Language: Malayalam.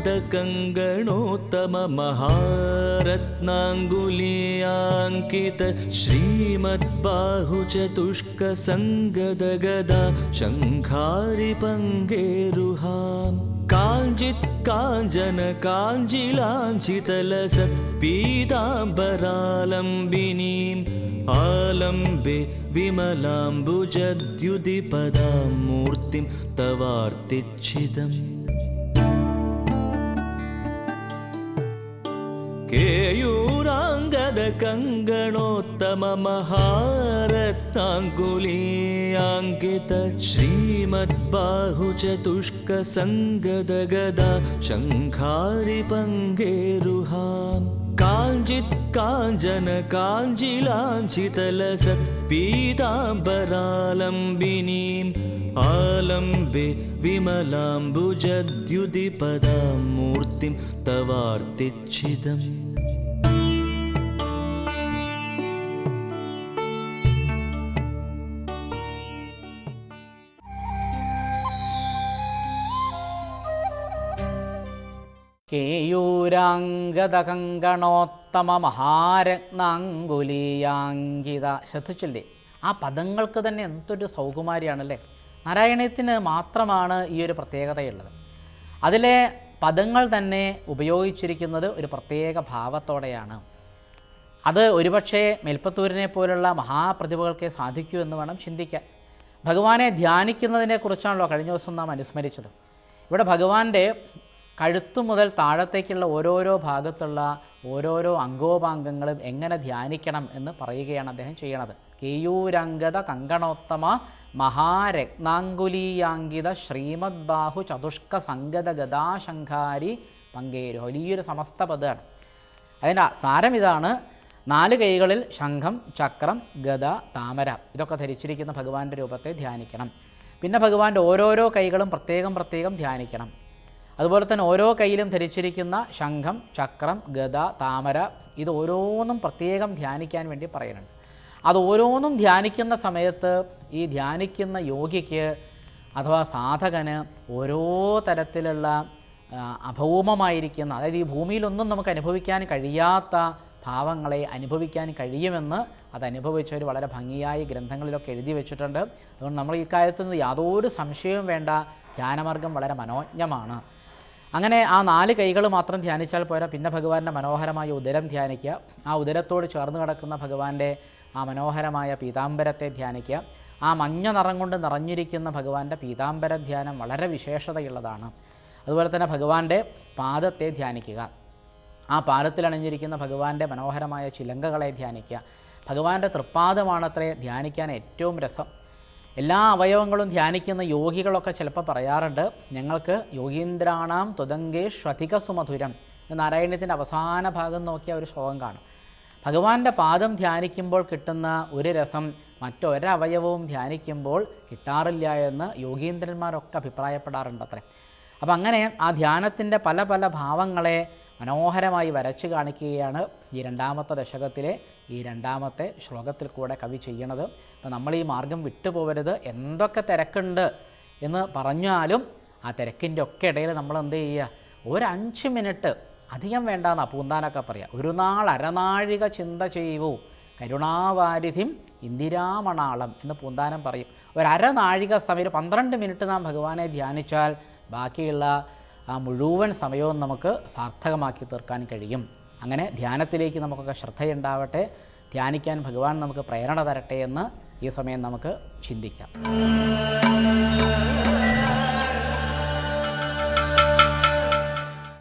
कङ्गणोत्तममहारत्नाङ्गुलीयाङ्कित श्रीमद्बाहुचतुष्कसङ्गदगदा शङ्खारिपङ्गेरुहाम् काञ्चित् काञ्चन काञ्जिलाञ्चितलस पीताम्बरालम्बिनीम् आलम्बे विमलाम्बुजद्युदिपदां मूर्तिं तवार्तिच्छिदम् ಕೇಯೂರಾಂಗದ ಕಂಗಣೋತ್ತಮ ಮಹಾರತ್ತಾಂಗುಲೀಯಾಂಕಿತ ಶ್ರೀಮದ್ಬಾಹು ಚತುಷ್ಕ ಸಂಗದ ಗದ ಶಂಖಾರಿ ಪಂಗೇರುಹಾಂ ಕಾಂಜಿತ್ ಕಾಂಜನ ಕಾಂಜಿಲಾಂಚಿತಲಸತ್ ಪೀತಾಂಬರಾಲಂಬಿನೀಂ आलम्बे विमलाम्बुजद्युदिपदां मूर्तिं तवार्तिच्छिदम् കേയൂരാംഗതകങ്കണോത്തമ മഹാരത്നാങ്കുലീയാങ്കിത ശ്രദ്ധിച്ചില്ലേ ആ പദങ്ങൾക്ക് തന്നെ എന്തൊരു സൗകുമാരിയാണല്ലേ നാരായണീയത്തിന് മാത്രമാണ് ഈ ഒരു പ്രത്യേകതയുള്ളത്. അതിലെ പദങ്ങൾ തന്നെ ഉപയോഗിച്ചിരിക്കുന്നത് ഒരു പ്രത്യേക ഭാവത്തോടെയാണ്. അത് ഒരുപക്ഷെ മെൽപ്പത്തൂരിനെ പോലുള്ള മഹാപ്രതിഭകൾക്കേ സാധിക്കൂ എന്ന് വേണം ചിന്തിക്കാൻ. ഭഗവാനെ ധ്യാനിക്കുന്നതിനെക്കുറിച്ചാണല്ലോ കഴിഞ്ഞ ദിവസം നാം അനുസ്മരിച്ചത്. ഇവിടെ ഭഗവാന്റെ കഴുത്തു മുതൽ താഴത്തേക്കുള്ള ഓരോരോ ഭാഗത്തുള്ള ഓരോരോ അംഗോപാംഗങ്ങളും എങ്ങനെ ധ്യാനിക്കണം എന്ന് പറയുകയാണ് അദ്ദേഹം ചെയ്യണത്. കേയൂരംഗത കങ്കണോത്തമ മഹാരത്നാങ്കുലീയാങ്കിത ശ്രീമദ് ബാഹു ചതുഷ്ക സംഗത ഗതാശങ്കാരി പങ്കേരു. വലിയൊരു സമസ്ത പദമാണ് അതിന്റെ സാരം ഇതാണ്. നാല് കൈകളിൽ ശംഖം ചക്രം ഗത താമര. ഇതൊക്കെ ധരിച്ചിരിക്കുന്ന ഭഗവാന്റെ രൂപത്തെ ധ്യാനിക്കണം. പിന്നെ ഭഗവാന്റെ ഓരോരോ കൈകളും പ്രത്യേകം പ്രത്യേകം ധ്യാനിക്കണം. അതുപോലെ തന്നെ ഓരോ കയ്യിലും ധരിച്ചിരിക്കുന്ന ശംഖം ചക്രം ഗത താമര ഇത് ഓരോന്നും പ്രത്യേകം ധ്യാനിക്കാൻ വേണ്ടി പറയുന്നുണ്ട്. അത് ഓരോന്നും ധ്യാനിക്കുന്ന സമയത്ത് ഈ ധ്യാനിക്കുന്ന യോഗിക്ക് അഥവാ സാധകന് ഓരോ തരത്തിലുള്ള അഭൗമമായിരിക്കുന്ന അതായത് ഈ ഭൂമിയിലൊന്നും നമുക്ക് അനുഭവിക്കാൻ കഴിയാത്ത ഭാവങ്ങളെ അനുഭവിക്കാൻ കഴിയുമെന്ന് അത് വളരെ ഭംഗിയായി ഗ്രന്ഥങ്ങളിലൊക്കെ എഴുതി വെച്ചിട്ടുണ്ട്. അതുകൊണ്ട് നമ്മൾ ഈ കാര്യത്തിൽ നിന്ന് യാതൊരു സംശയവും വേണ്ട. ധ്യാനമാർഗം വളരെ മനോജ്ഞമാണ്. അങ്ങനെ ആ നാല് കൈകൾ മാത്രം ധ്യാനിച്ചാൽ പോരാ. പിന്നെ ഭഗവാന്റെ മനോഹരമായ ഉദരം ധ്യാനിക്കുക. ആ ഉദരത്തോട് ചേർന്ന് കിടക്കുന്ന ഭഗവാന്റെ ആ മനോഹരമായ പീതാംബരത്തെ ധ്യാനിക്കുക. ആ മഞ്ഞ നിറം കൊണ്ട് നിറഞ്ഞിരിക്കുന്ന ഭഗവാന്റെ പീതാംബര ധ്യാനം വളരെ വിശേഷതയുള്ളതാണ്. അതുപോലെ തന്നെ ഭഗവാന്റെ പാദത്തെ ധ്യാനിക്കുക. ആ പാദത്തിൽ അണിഞ്ഞിരിക്കുന്ന ഭഗവാന്റെ മനോഹരമായ ചിലങ്കകളെ ധ്യാനിക്കുക. ഭഗവാന്റെ തൃപ്പാദമാണത്രേ ധ്യാനിക്കാൻ ഏറ്റവും രസം. എല്ലാ അവയവങ്ങളും ധ്യാനിക്കുന്ന യോഗികളൊക്കെ ചിലപ്പോൾ പറയാറുണ്ട് ഞങ്ങൾക്ക് യോഗീന്ദ്രാണാം തുതങ്കേ ശ്വതിക സുമധുരം നാരായണത്തിന്റെ അവസാന ഭാഗം നോക്കിയ ഒരു ശ്ലോകം കാണും. ഭഗവാന്റെ പാദം ധ്യാനിക്കുമ്പോൾ കിട്ടുന്ന ഒരു രസം മറ്റൊരവയവവും ധ്യാനിക്കുമ്പോൾ കിട്ടാറില്ല എന്ന് യോഗീന്ദ്രന്മാരൊക്കെ അഭിപ്രായപ്പെടാറുണ്ട് അത്രേ. അപ്പം അങ്ങനെ ആ ധ്യാനത്തിന്റെ പല പല ഭാവങ്ങളെ മനോഹരമായി വരച്ചു കാണിക്കുകയാണ് ഈ രണ്ടാമത്തെ ദശകത്തിലെ ഈ രണ്ടാമത്തെ ശ്ലോകത്തിൽ കൂടെ കവി ചെയ്യണത് അപ്പം നമ്മൾ ഈ മാർഗം വിട്ടുപോകരുത് എന്തൊക്കെ തിരക്കുണ്ട് എന്ന് പറഞ്ഞാലും ആ തിരക്കിന്റെ ഒക്കെ ഇടയിൽ നമ്മൾ എന്ത് ചെയ്യുക? ഒരു അഞ്ച് മിനിറ്റ് അധികം വേണ്ടാന്നാ പൂന്താനൊക്കെ പറയുക ഒരു നാൾ അരനാഴിക ചിന്ത ചെയ്യൂ. കരുണാവാരിധിം ഇന്ദിരാമണാളം എന്ന് പൂന്താനം പറയും. ഒരു അരനാഴിക സമയം ഒരു പന്ത്രണ്ട് മിനിറ്റ് നാം ഭഗവാനെ ധ്യാനിച്ചാൽ ബാക്കിയുള്ള ആ മുഴുവൻ സമയവും നമുക്ക് സാർത്ഥകമാക്കി തീർക്കാൻ കഴിയും. അങ്ങനെ ധ്യാനത്തിലേക്ക് നമുക്കൊക്കെ ശ്രദ്ധയുണ്ടാവട്ടെ. ധ്യാനിക്കാൻ ഭഗവാൻ നമുക്ക് പ്രേരണ തരട്ടെ എന്ന് ഈ സമയം നമുക്ക് ചിന്തിക്കാം.